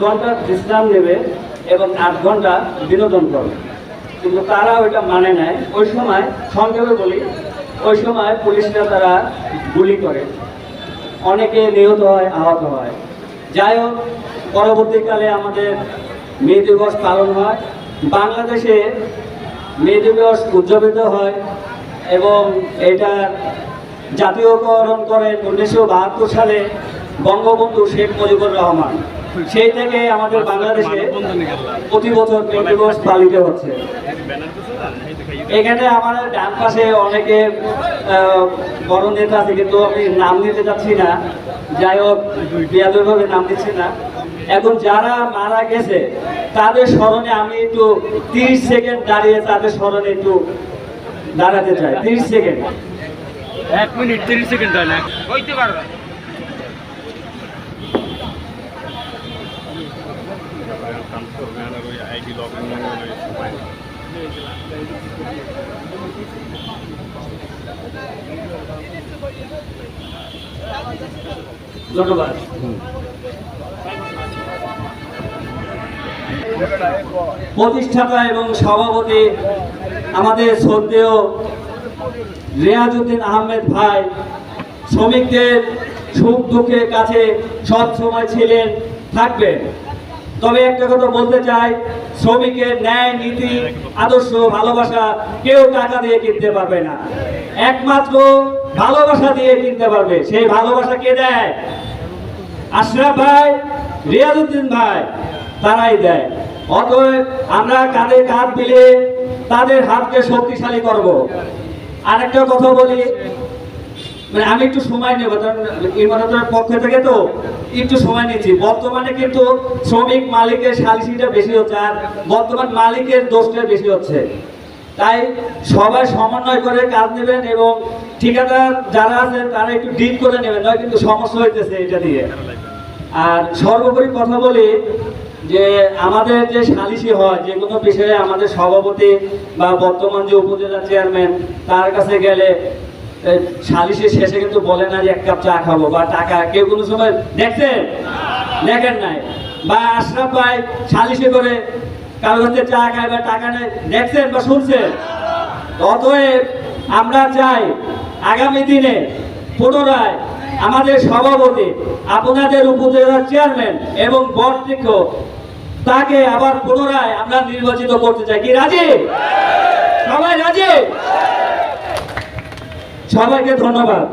ঘণ্টা বিশ্রাম নেবে এবং আট ঘণ্টা বিনোদন করবে। কিন্তু তারা ওইটা মানে নেয় ওই সময় সংক্ষেপে বলি, ওই সময় পুলিশরা তারা গুলি করে। অনেকে নিহত হয়, আহত হয়। যাই হোক, পরবর্তীকালে আমাদের মে দিবস পালন হয়। বাংলাদেশে মে দিবস উদযাপিত হয় এবং এটা জাতীয়করণ করেন উনিশশো বাহাত্তর সালে বঙ্গবন্ধু শেখ মুজিবুর রহমান সেই থেকে আমাদের বাংলাদেশে প্রতি বছর মে দিবস পালিত হচ্ছে? এখানে আমার ডান পাশে অনেকে বড় নেতা আছে, কিন্তু আমি নাম নিতে চাচ্ছি না। যাই হোক বিয়াদভাবে নাম দিচ্ছি না। এখন যারা মারা গেছে, তাদের স্মরণে আমি একটু তিরিশ সেকেন্ড দাঁড়িয়ে তাদের স্মরণে একটু দাঁড়াতে চাই। তিরিশ সেকেন্ড। এক মিনিট, তিরিশ সেকেন্ড ধন্যবাদ। প্রতিষ্ঠাতা এবং সভাপতি আমাদের শ্রদ্ধেয় রিয়াজউদ্দিন আহমেদ ভাই, শ্রমিকদের সুখ দুঃখের কাছে সব সময় ছিলেন, থাকবেন। তবে একটা কথা বলতে চাই, শ্রমিকের ন্যায়, নীতি, আদর্শ, ভালোবাসা কেউ টাকা দিয়ে কিনতে পারবে না। একমাত্র ভালোবাসা দিয়ে কিনতে পারবে। সেই ভালোবাসা কে দেয়? আশরাফ ভাই, রিয়াজউদ্দিন ভাই, তারাই দেয়। অতএব আমরা কাঁধে কাঁধ মিলে তাদের হাতকে শক্তিশালী করব। আরেকটা কথা বলি মানে আমি একটু সময় নেব কারণ ইমারতের পক্ষ থেকে তো একটু সময় নিচ্ছি। বর্তমানে কিন্তু শ্রমিক মালিকের সালিসিটা বেশি হচ্ছে আর বর্তমান মালিকের দোষটা বেশি হচ্ছে। তাই সবাই সমন্বয় করে কাজ নেবেন এবং ঠিকাদার যারা আছেন তারা একটু ডিল করে নেবেন, নয় কিন্তু সমস্যা হইতেছে এটা দিয়ে। আর সর্বোপরি কথা বলি যে আমাদের যে সালিসি হয়, যে কোনো বিষয়ে আমাদের সভাপতি বা বর্তমান যে উপজেলা চেয়ারম্যান তার কাছে গেলে এ, সালিসের শেষে কিন্তু বলে না যে এক কাপ চা খাব বা টাকা। কেউ কোনো সময় দেখছেন? দেখেন নাই। বা আশরাফ ভাই সালিশে করে কারও কাছে চা খায় বা টাকা নেয় দেখছেন বা শুনছেন? অতএব আমরা চাই আগামী দিনে পুনরায় আমাদের সভাপতি আপনাদের উপজেলার চেয়ারম্যান এবং বর্তিক্ষ তাকে আবার পুনরায় আমরা নির্বাচিত করতে চাই। কি রাজি? সবাই রাজি? সবাইকে ধন্যবাদ।